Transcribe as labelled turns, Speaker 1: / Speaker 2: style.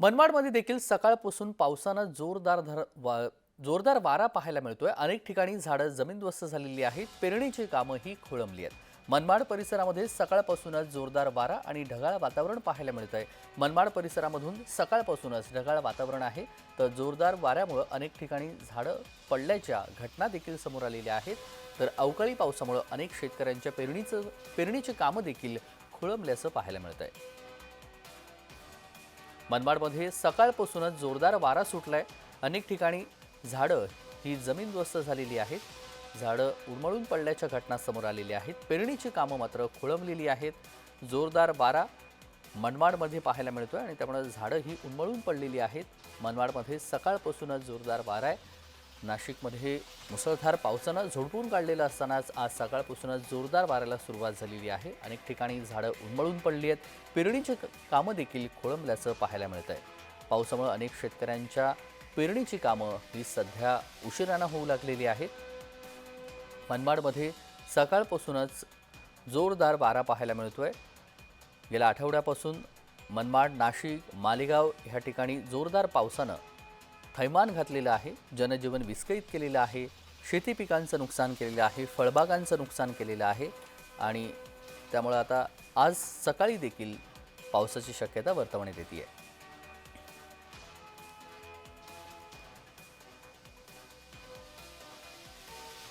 Speaker 1: मनमाडमध्ये देखील सकाळपासून पावसानं जोरदार धर वा जोरदार वारा पाहायला मिळतोय. अनेक ठिकाणी झाडं जमीनदोस्त झालेली आहेत. पेरणीची कामंही खोळंबली आहेत. मनमाड परिसरामध्ये सकाळपासूनच जोरदार वारा आणि ढगाळ वातावरण पाहायला मिळत आहे मनमाड परिसरामधून सकाळपासूनच ढगाळ वातावरण आहे. तर जोरदार वाऱ्यामुळं अनेक ठिकाणी झाडं पडल्याच्या घटना देखील समोर आलेल्या आहेत. तर अवकाळी पावसामुळं अनेक शेतकऱ्यांच्या पेरणीचं पेरणीची कामं देखील खोळंबल्याचं पाहायला मिळत आहे मनमाडमध्ये सकाळपासूनच जोरदार वारा सुटलाय. अनेक ठिकाणी झाडं ही जमीनदोस्त झालेली आहेत. झाडं उडमळून पडल्याच्या घटना समोर आलेल्या आहेत. पेरणीची कामं मात्र खोळंबलेली आहेत. जोरदार वारा मनमाडमध्ये पाहायला मिळतोय आणि त्यामुळे झाडं ही उन्मळून पडलेली आहेत. मनमाडमध्ये सकाळपासूनच जोरदार वारा आहे. नाशिकमध्ये मुसळधार पावसानं झोडपून काढलेलं असतानाच आज सकाळपासूनच जोरदार वाऱ्याला सुरुवात झालेली आहे. अनेक ठिकाणी झाडं उन्मळून पडली आहेत. पेरणीची कामं देखील खोळंबल्याचं पाहायला मिळत आहे पावसामुळे अनेक शेतकऱ्यांच्या पेरणीची कामं ही सध्या उशिरानं होऊ लागलेली आहेत. मनमाडमध्ये सकाळपासूनच जोरदार वारा पाहायला मिळतो आहे गेल्या आठवड्यापासून मनमाड नाशिक मालेगाव ह्या ठिकाणी जोरदार पावसानं थैमान घातलेलं आहे जनजीवन विस्कळीत केलेलं आहे शेती पिकांचं नुकसान केलेलं आहे फळबागांचं नुकसान केलेलं आहे आणि त्यामुळं आता आज सकाळी देखील पावसाची शक्यता वर्तवण्यात येते. आहे